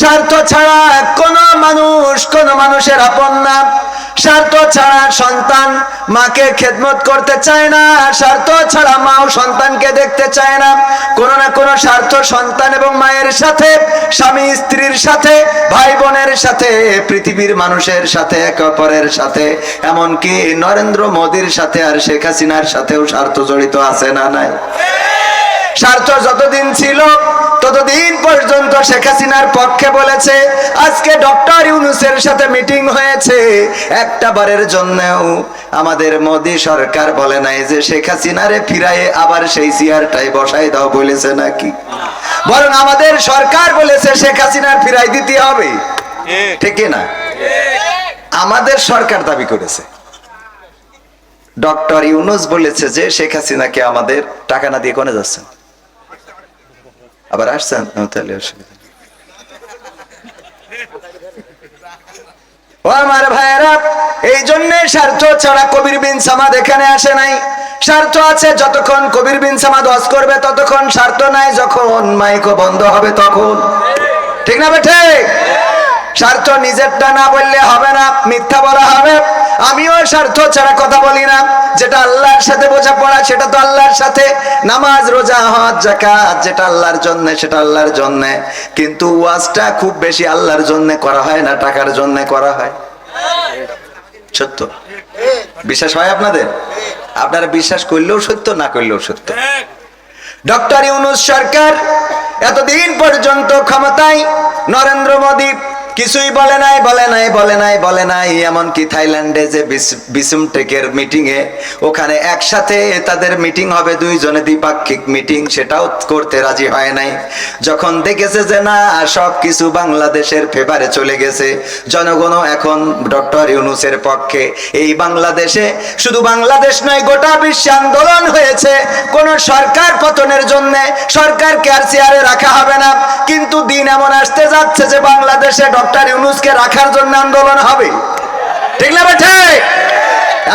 স্বার্থ ছাড়া কোন মানুষ, কোন মানুষের আপন না। স্বার্থ ছাড়া সন্তান মাকে খেদমত করতে চায় না। স্বার্থ ছাড়া মাও সন্তানকে দেখতে চায় না। কোনো না কোনো স্বার্থ সন্তান এবং মায়ের সাথে, স্বামী স্ত্রীর সাথে, ভাই বোনের সাথে, পৃথিবীর মানুষের সাথে, একে অপরের সাথে। এমনকি নরেন্দ্র মোদীর সাথে আর শেখ হাসিনার সাথেও স্বার্থ জড়িত আছে না নাই? স্বার্থ যতদিন ছিল, ততদিন পর্যন্ত শেখ হাসিনার পক্ষে বলেছে, আজকে ডক্টর ইউনুসের সাথে মিটিং হয়েছে। একটা বারের জন্যও আমাদের মোদী সরকার বলে নাই যে শেখ হাসিনারে ফিরায়ে আবার সেই চেয়ারটাই বসাই দাও বলেছে নাকি? বরং আমাদের সরকার বলেছে শেখ হাসিনার ফিরাই দিতে হবে। ঠিক না? আমাদের সরকার দাবি করেছে। ডক্টর ইউনুস বলেছে যে শেখ হাসিনাকে আমাদের টাকা না দিয়ে কোনে যাচ্ছেন? আবার আসছেন ও, তাহলে অসুবিধা। ও আমার ভাইয়েরা এই জন্য স্বার্থ ছাড়া কবির বিন সামাদ এখানে আসে নাই। স্বার্থ আছে যতক্ষণ কবির বিন সামাদ অস করবে ততক্ষণ স্বার্থ নাই যখন মাইকো বন্ধ হবে তখন। ঠিক না বেঠে স্বার্থ নিজেরটা না বললে হবে না, মিথ্যা বলা হবে। আমিও স্বার্থ ছাড়া কথা বলি না। যেটা আল্লাহর সাথে বোঝাপড়া, সেটা তো আল্লাহর সাথে। নামাজ, রোজা, হজ জাকাত যেটা আল্লাহর জন্য, সেটা আল্লাহর জন্য। কিন্তু ওয়াজটা খুব বেশি আল্লাহর জন্য করা হয় না, টাকার জন্য করা হয়। সত্য? বিশ্বাস হয় আপনাদের? আপনারা বিশ্বাস করলেও সত্য, না করলেও সত্য। ডক্টর ইউনুস সরকার এতদিন পর্যন্ত ক্ষমতায় নরেন্দ্র মোদী কিছুই বলে নাই বলে নাই বলে নাই বলে নাই। এমনকি থাইল্যান্ডে যে বিসুম টেকের মিটিং এ ওখানে একসাথে তাদের মিটিং হবে, দুইজনে দ্বিপাক্ষিক মিটিং, সেটাও করতে রাজি হয় নাই। যখন দেখেছে যে না, সব কিছু বাংলাদেশের ফেভারে চলে গেছে, জনগণও এখন ডক্টর ইউনুসের পক্ষে। এই বাংলাদেশে শুধু বাংলাদেশ নয়, গোটা বিশ্বে আন্দোলন হয়েছে। কোন সরকার পতনের জন্য সরকারকে আর চেয়ারে রাখা হবে না। কিন্তু দিন এমন আসতে যাচ্ছে যে বাংলাদেশে ডক্টর ইউনুসকে রাখার জন্য আন্দোলন হবে। ঠিক না বেঠে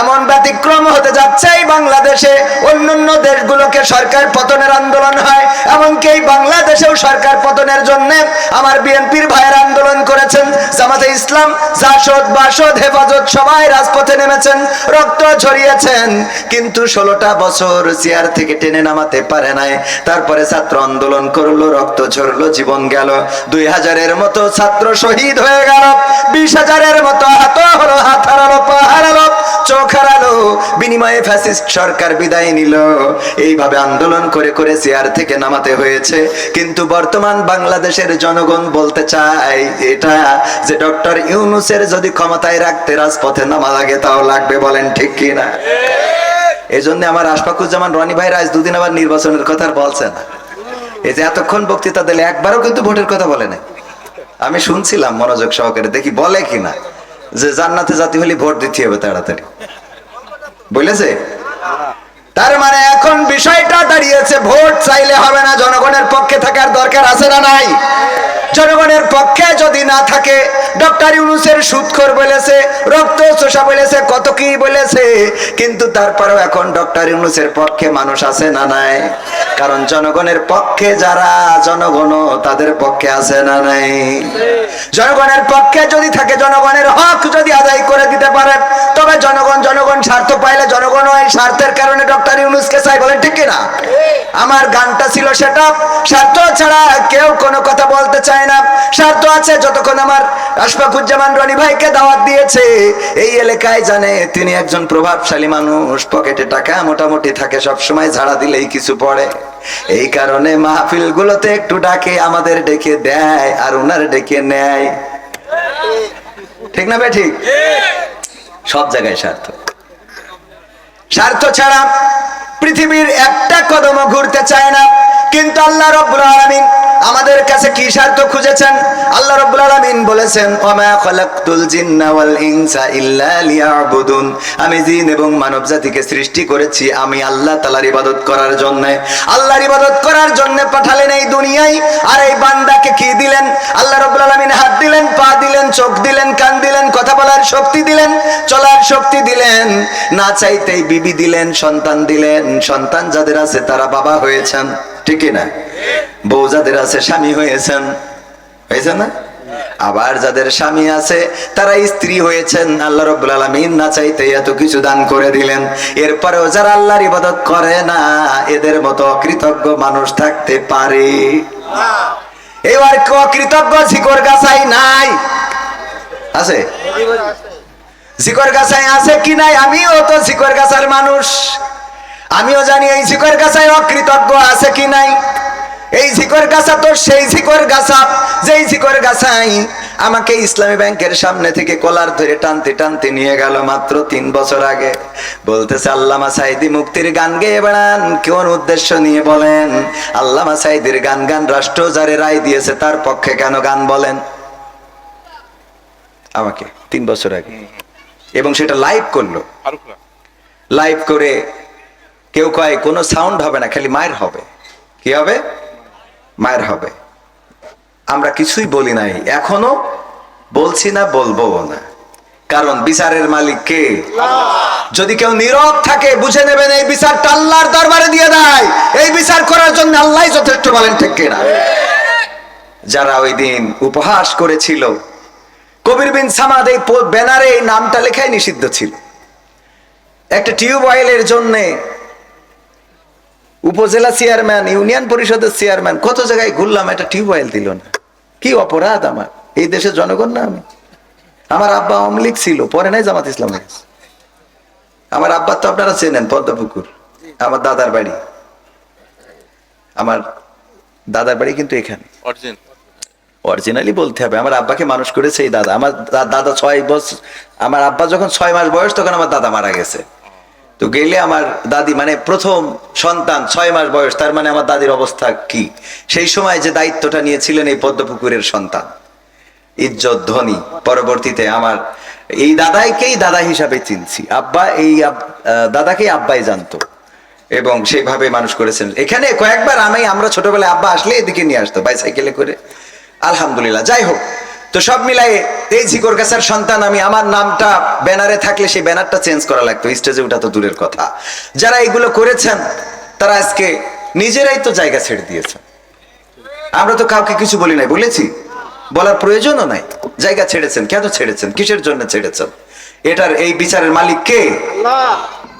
এমন ব্যতিক্রম হতে যাচ্ছে এই বাংলাদেশে। অন্যান্য দেশগুলোকে সরকার পতনের আন্দোলন হয়, এমনকি এই বাংলাদেশেও সরকার পতনের জন্য আমার বিএনপির ভাইয়ের আন্দোলন করেছেন। জামাতে ইসলাম, জাসদ, বাসদ, হেফাজত সবাই রাজপথে নেমেছেন, রক্ত ঝরিয়েছেন। কিন্তু ষোলোটা বছর চেয়ার থেকে টেনে নামাতে পারে নাই। তারপরে ছাত্র আন্দোলন করল, রক্ত ঝরলো, জীবন গেল। দুই হাজারের মতো ছাত্র শহীদ হয়ে গেল, বিশ হাজারের মতো হাত হলো, হাত হারালো, পা হারালো, চোখ হারালো বিনিময়ে ফ্যাসিস্ট সরকার বিদায় নিল। এইভাবে আন্দোলন করে করে চেয়ার থেকে নামাতে হয়েছে। কিন্তু বর্তমান বাংলাদেশের জনগণ বলতে চায় এটা যে ডক্টর ইউনুসের যদি ক্ষমতায় রাখতে রাজপথে নামা লাগে, তাও লাগবে বলেন ঠিক কি না এই জন্য আমার আশফাকুজ্জামান রনি ভাই আজ দুদিন আবার নির্বাচনের কথা বলছে না। এই যে এতক্ষণ বক্তৃতা দিলে একবারও কিন্তু ভোটের কথা বলে আমি শুনছিলাম মনোযোগ সহকারে, দেখি বলে কিনা। যে জান্নাতে জাতি হলে ভোট দিতে হবে তাড়াতাড়ি। বলেছে তার মানে এখন বিষয়টা দাঁড়িয়েছে, ভোট চাইলে হবে না, জনগণের পক্ষে থাকার দরকার আছে না নাই? জনগণের পক্ষে যদি না থাকে, ডক্টর ইউনুসের সুৎখর বলেছে, রক্ত চোষা বলেছে, কত কি বলেছে, কিন্তু তারপরেও এখন ডক্টর ইউনুসের পক্ষে মানুষ আছে না নাই? কারণ জনগণের পক্ষে যারা জনগণও তাদের পক্ষে আছে না নাই। জনগণের পক্ষে যদি থাকে, জনগণের হক যদি আদায় করে দিতে পারে, তবে জনগণ জনগণ স্বার্থ পাইলে জনগণ ওই স্বার্থের কারণে ডক্টর ইউনুসকে চাই বলেন, ঠিক কিনা? আমার গানটা ছিল সেটা। স্বার্থ ছাড়া কেউ কোনো কথা বলতে চায় না। স্বার্থ আছে যতক্ষণ আমার আশফাকুজ্জামান রনি ভাইকে দাওয়াত দিয়েছে। এই এলাকায় জানে তিনি একজন প্রভাবশালী মানুষ। পকেটে টাকা মোটামুটি থাকে সব সময় ঝাড়া দিলেই কিছু পড়ে। এই কারণে মাহফিল গুলোতে একটু ডাকে, আমাদের ডেকে দেয় আর ওনার ডেকে নেয়। ঠিক না ভাই ঠিক? সব জায়গায় স্বার্থ স্বার্থ ছাড়া পৃথিবীর একটা কদমও ঘুরতে চায় না। কিন্তু আল্লাহ রব্বুল আলামিন আমাদের কাছে কি স্বার্থ খুঁজেছেন? আল্লাহ রব্বুল আলামিন বলেছেন ওমা খলাকতুল জিন্না ওয়াল ইনসা ইল্লা লিয়াবুদুন। আমি জিন এবং মানব জাতিকে সৃষ্টি করেছি, আমি আল্লাহ তালার ইবাদত করার জন্য। আল্লাহর ইবাদত করার জন্য পাঠালেন এই দুনিয়ায়। আর এই বান্দাকে কি দিলেন? আল্লাহ রব্বুল আলামিন হাত দিলেন, পা দিলেন, চোখ দিলেন, কান দিলেন, কথা বলার শক্তি দিলেন, চলার শক্তি দিলেন। না চাইতেই বিবি দিলেন, সন্তান দিলেন। সন্তান যাদের আছে তারা বাবা হয়েছেন। ঠিক না? বউ যাদের আছে স্বামী হয়েছেন। হয়েছে না? আবার যাদের স্বামী আছে, তারা স্ত্রী হয়েছেন, আল্লাহ রব্বুল আলমিন না চাইতে এত কিছু দান করে দিলেন। এরপরেও যারা আল্লাহর ইবাদত করে না, এদের মতো কৃতজ্ঞ মানুষ থাকতে পারে। এবার কৃতজ্ঞ ঝিকর গাছাই নাই। আছে? ঝিকর গাছাই আছে কি নাই? আমিও তো ঝিকর গাছার মানুষ। আমিও জানি এই ঝিকর গাছায় অকৃতজ্ঞ আছে কি নাই। এই ঝিকর গাছা তো সেই ঝিকর গাছা। যেই ঝিকর গাছাই আমাকে ইসলামী ব্যাংকের সামনে থেকে কলার ধরে টানতে টানতে নিয়ে গেল মাত্র তিন বছর আগে। বলতেছে আল্লামা সাইদি মুক্তির গান গেয়ে বেড়ান কোন উদ্দেশ্য নিয়ে বলেন। আল্লামা সাইদির গান গান রাষ্ট্র যারে রায় দিয়েছে তার পক্ষে কেন গান বলেন? আমাকে তিন বছর আগে। এবং সেটা লাইভ করল। লাইভ করে কেউ কয় কোনো সাউন্ড হবে না খালি মায়ের হবে। কি হবে? মায়ের হবে। আমরা কিছুই বলি নাই এখনও বলছি না বলব না। কারণ বিচারের মালিক কে? যদি কেউ নীরব থাকে বুঝে নেবেন এই বিচারটা আল্লাহর দরবারে দিয়ে দেয়। এই বিচার করার জন্য আল্লাহ যথেষ্ট বলেন ঠিক কিনা? যারা ওই দিন উপহাস করেছিল কবির বিন সামাদ এই ব্যানারে এই নামটা লেখাই নিষিদ্ধ ছিল। একটা টিউবওয়েলের জন্য উপজেলা চেয়ারম্যান ইউনিয়ন পরিষদের চেয়ারম্যান কত জায়গায় ঘুরলাম একটা টিউবওয়েল দিল না। কি অপরাধ আমার? এই দেশের জনগণ না আমি। আমার আব্বা আওয়ামী লীগ ছিল পরে নাই জামাত ইসলাম আমার আব্বা তো আপনারা চেনেন পদ্মপুকুর আমার দাদার বাড়ি। আমার দাদার বাড়ি কিন্তু এখানে। অরিজিনালি বলতে হবে আমার আব্বাকে মানুষ করেছে এই দাদা। আমার দাদা ছয় বছর আমার আব্বা যখন ছয় মাস বয়স তখন আমার দাদা মারা গেছে। তো গেলে আমার দাদি মানে প্রথম সন্তান, ছয় মাস বয়স, তার মানে আমার দাদির অবস্থা কি? সেই সময় যে দায়িত্বটা নিয়েছিলেন এই পদ্মপুকুরের সন্তান। ইজ্জত, ধনী, পরবর্তীতে আমার, এই দাদাইকেই দাদা হিসাবে চিনছি। আব্বা এই দাদাকেই আব্বাই জানতো। এবং সেইভাবে মানুষ করেছেন। এখানে কয়েকবার আমি, আমরা ছোটবেলায় আব্বা আসলে এদিকে নিয়ে আসতো, বাইসাইকেলে করে। আলহামদুলিল্লাহ, যাই হোক। তো সব মিলাই এই ঝিকর গাছার সন্তান আমি, আমার নামটা ব্যানারে থাকলে সেই ব্যানারটা চেঞ্জ করা লাগতো, স্টেজে ওটা তো দূরের কথা। যারা এগুলো করেছেন, তারা আজকে নিজেরাই তো জায়গা ছেড়ে দিয়েছেন। আমরা তো কাউকে কিছু বলি নাই, বলেছি? বলার প্রয়োজনও নাই। জায়গা ছেড়েছেন, কেন ছেড়েছেন? কিসের জন্য ছেড়েছেন? এটার এই বিচারের মালিক কে?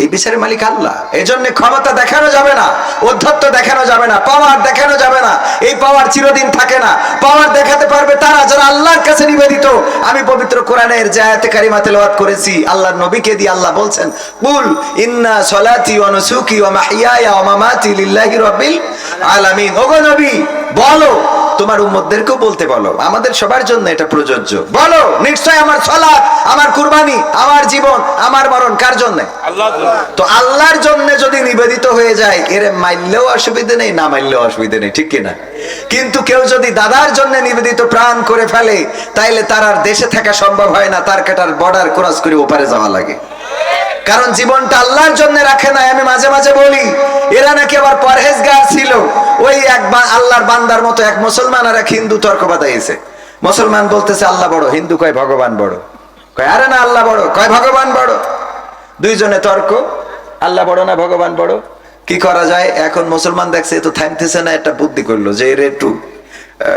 এই বিচারের মালিক আল্লাহ। এই জন্য ক্ষমতা দেখানো যাবে না অধ্যত্ত দেখানো যাবে না পাওয়ার দেখানো যাবে না। এই পাওয়ার চিরদিন থাকে না। পাওয়ার দেখাতে পারবে তারা যারা আল্লাহর কাছে নিবেদিত। আমি পবিত্র কোরআনের যে আয়াতে কারিমা তেলাওয়াত করেছি, আল্লাহর নবীকে দিয়ে আল্লাহ বলছেন, কুল ইন্না সলাতি ওয়া নুসুকি ওয়া মাহইয়ায়া মামাতি লিল্লাহি রাব্বিল আলামিন। ওগো নবী, বলো তোমার উম্মতদেরকেও বলতে বলো। আমাদের সবার জন্য এটা প্রযোজ্য। বলো নিশ্চয় আমার সলাৎ আমার কুরবানি আমার জীবন আমার মরণ কার জন্য? তো আল্লাহর জন্য যদি নিবেদিত হয়ে যায় এর মাইললেও অসুবিধা নেই না মাইললেও অসুবিধা নেই ঠিক কিনা? কিন্তু কেউ যদি দাদার জন্য নিবেদিত প্রাণ করে ফেলে তাইলে তার আর দেশে থাকা সম্ভব হয় না তার কাটার বর্ডার ক্রস করে ওপারে যাওয়া লাগে। কারণ জীবনটা আল্লাহর জন্য রাখে নাই, আমি মাঝে মাঝে বলি, এরা নাকি আবার পরহেজগার ছিল। ওই এক আল্লাহর বান্দার মতো এক মুসলমান আর এক হিন্দু তর্ক বাদাইছে মুসলমান বলতেছে, আল্লাহ বড়। হিন্দু কয়, ভগবান বড়। কয়, আরে না, আল্লাহ বড়। কয়, ভগবান বড়। দুইজনে তর্ক, আল্লাহ বড় না, ভগবান বড়? কি করা যায়? এখন মুসলমান দেখছে, এ তো থামতেছে না, একটা বুদ্ধি করল যে এর একটু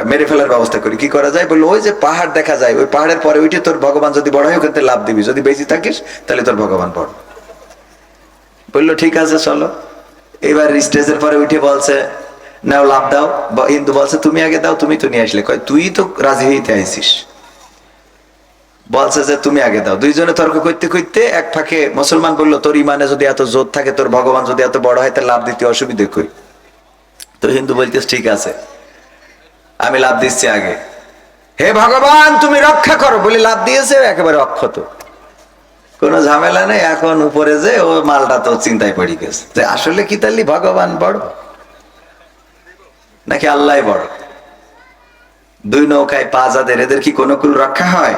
মেরে ফেলার ব্যবস্থা করি। কি করা যায়? বলল, ওই যে পাহাড় দেখা যায়, ওই পাহাড়ের পরে উঠে তোর ভগবান যদি বড় হয়, ওখান লাভ দিবি। যদি বেশি থাকিস, তাহলে তোর ভগবান বড়। বলল, ঠিক আছে, চলো। এবার স্টেজের পরে উঠে বলছে, নাও লাভ দাও। হিন্দু বলছে, তুমি আগে দাও, তুমি তো নিয়ে আসলে। কয়, তুই তো রাজি হইতে আইছিস। বলছে যে, তুমি আগে দাও। দুইজনে তর্ক করতে করতে এক ফাঁকে মুসলমান বলল, তোর ইমানে যদি এত জোর থাকে, তোর ভগবান যদি এত বড় হয়, তাহলে লাভ দিতে অসুবিধে কই? তো হিন্দু বলতেস ঠিক আছে। আমি লাভ দিচ্ছি আগে। হে ভগবান, তুমি রক্ষা করো। বলে, লাভ দিয়েছে, একেবারে অক্ষত। কোনো ঝামেলা নেই, এখন উপরে যে ও মালটা তো চিন্তায় পড়ে গেছে। যে আসলে কি তাহলে ভগবান বড়? নাকি আল্লাহ বড়? দুই নৌকায় পা যাদের, এদের কি কোনো কুল রক্ষা হয়?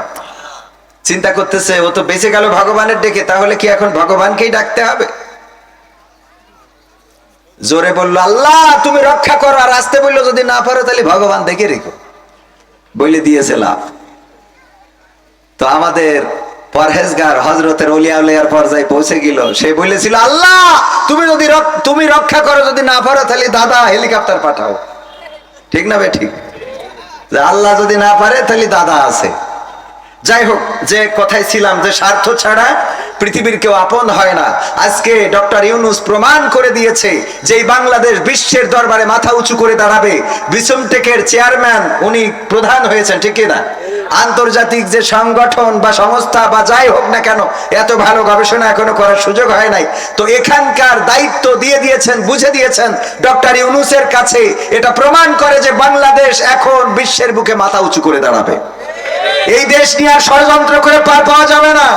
চিন্তা করতেছে, ও তো বেঁচে গেল ভগবানের ডেকে, তাহলে কি এখন ভগবানকেই ডাকতে হবে? জোরে বলল, আল্লাহ, তুমি রক্ষা করো, আর আসতে বলল, যদি না পারো, তাহলে ভগবান দেখে রেখো। বলে দিয়েছে লাভ। তো আমাদের পরহেজগার হজরতের অলিয়া উলিয়ার পর্যায়ে পৌঁছে গেল। সে বলেছিল, আল্লাহ, তুমি যদি তুমি রক্ষা করো, যদি না পারো, তাহলে দাদা হেলিকপ্টার পাঠাও। ঠিক না বে, ঠিক? আল্লাহ যদি না পারে, তাহলে দাদা আছে। যাই হোক যে কথায় ছিলাম যে স্বার্থ ছাড়া পৃথিবীর কেউ আপন হয় না। আজকে ডক্টর ইউনুস প্রমাণ করে দিয়েছে যে বাংলাদেশ বিশ্বের দরবারে মাথা উঁচু করে দাঁড়াবে। বিসম টেকের চেয়ারম্যান উনি প্রধান হয়েছেন, ঠিক না? আন্তর্জাতিক যে সংগঠন বা সংস্থা বা যাই হোক না কেন, এত ভালো গবেষণা এখনও করার সুযোগ হয় নাই। তো এখানকার দায়িত্ব দিয়ে দিয়েছেন, বুঝে দিয়েছেন ডক্টর ইউনুসের কাছে। এটা প্রমাণ করে যে বাংলাদেশ এখন বিশ্বের বুকে মাথা উঁচু করে দাঁড়াবে। এই দেশ নিয়ে আর ষড়যন্ত্র করে পার পাওয়া যাবে না।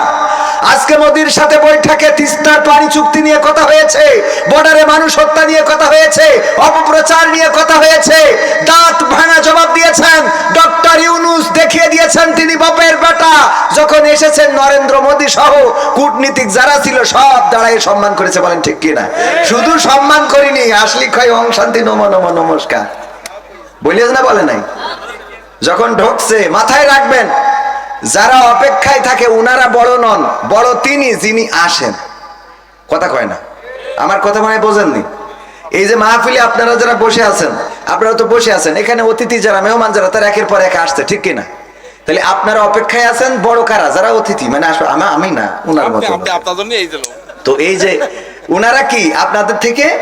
আজকে মোদির সাথে বৈঠকে তিস্তার পানি চুক্তি নিয়ে কথা হয়েছে, বর্ডারে মানুষ হত্যা নিয়ে কথা হয়েছে, অপপ্রচার নিয়ে কথা হয়েছে, দাঁত ভাঙা জবাব দিয়েছেন, ডক্টর ইউনুস দেখিয়ে দিয়েছেন তিনি বাপের বেটা। যখন এসেছেন নরেন্দ্র মোদী সহ, কূটনীতিক যারা ছিল সব দাঁড়ায় সম্মান করেছে, বলেন ঠিক কিনা? শুধু সম্মান করিনি, আসলি ক্ষয় ওং শান্তি, নম নম, নমস্কার। বলিয়েছ না, বলে নাই? যখন ঢুকছে মাথায় রাখবেন যারা অপেক্ষায় থাকে উনারা বড় নন বড় তিনি যিনি আসেন। কথা কয় না? আমার কথা মনে বোঝেননি। এই যে মাহফিলে আপনারা যারা বসে আছেন আপনারা তো বসে আছেন এখানে অতিথি যারা মেহমান যারা তারা একের পর এক আসছে ঠিক কিনা? তাহলে আপনারা অপেক্ষায় আছেন বড় কারা? যারা অতিথি মানে আসলে আমি- না উনার মতো। তো এই যে উনারা কি আপনাদের থেকে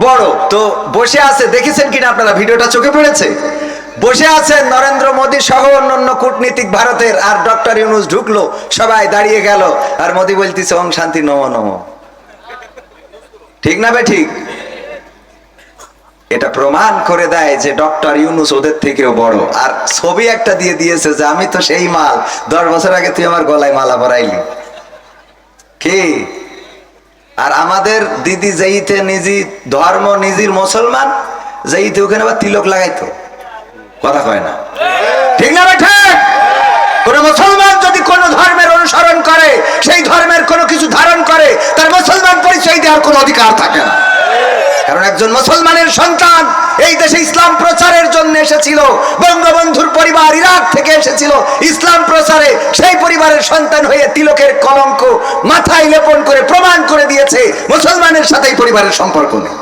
বড়? তো বসে আছে দেখেছেন কিনা আপনারা? ভিডিওটা চোখে পড়েছে? বসে আছেন নরেন্দ্র মোদী সহ অন্যান্য কূটনীতিক ভারতের, আর ডক্টর ইউনুস ঢুকলো, সবাই দাঁড়িয়ে গেল, আর মোদী বলতেছে, ওং শান্তি, নম নম। ঠিক না বে, ঠিক? এটা প্রমাণ করে দেয় যে ডক্টর ইউনুস ওদের থেকেও বড়। আর ছবি একটা দিয়ে দিয়েছে যে, আমি তো সেই মাল, দশ বছর আগে তুই আমার গলায় মালা পরাইলি। কে? আর আমাদের দিদি যেইতে নিজি ধর্ম, নিজির মুসলমান, যেইতে ওখানে আবার তিলক লাগাইতো। কথা কয় না। ঠিক না বেঠে কোন মুসলমান যদি কোন ধর্মের অনুসরণ করে, সেই ধর্মের কোনো কিছু ধারণ করে, তার মুসলমান পরিচয় দেওয়ার কোনো অধিকার থাকে না। কারণ একজন মুসলমানের সন্তান এই দেশে ইসলাম প্রচারের জন্য এসেছিল, বঙ্গবন্ধুর পরিবার ইরাক থেকে এসেছিল, ইসলাম প্রচারে সেই পরিবারের সন্তান হয়ে তিলকের কলঙ্ক মাথায় লেপন করে প্রমাণ করে দিয়েছে, মুসলমানের সাথে এই পরিবারের সম্পর্ক নেই।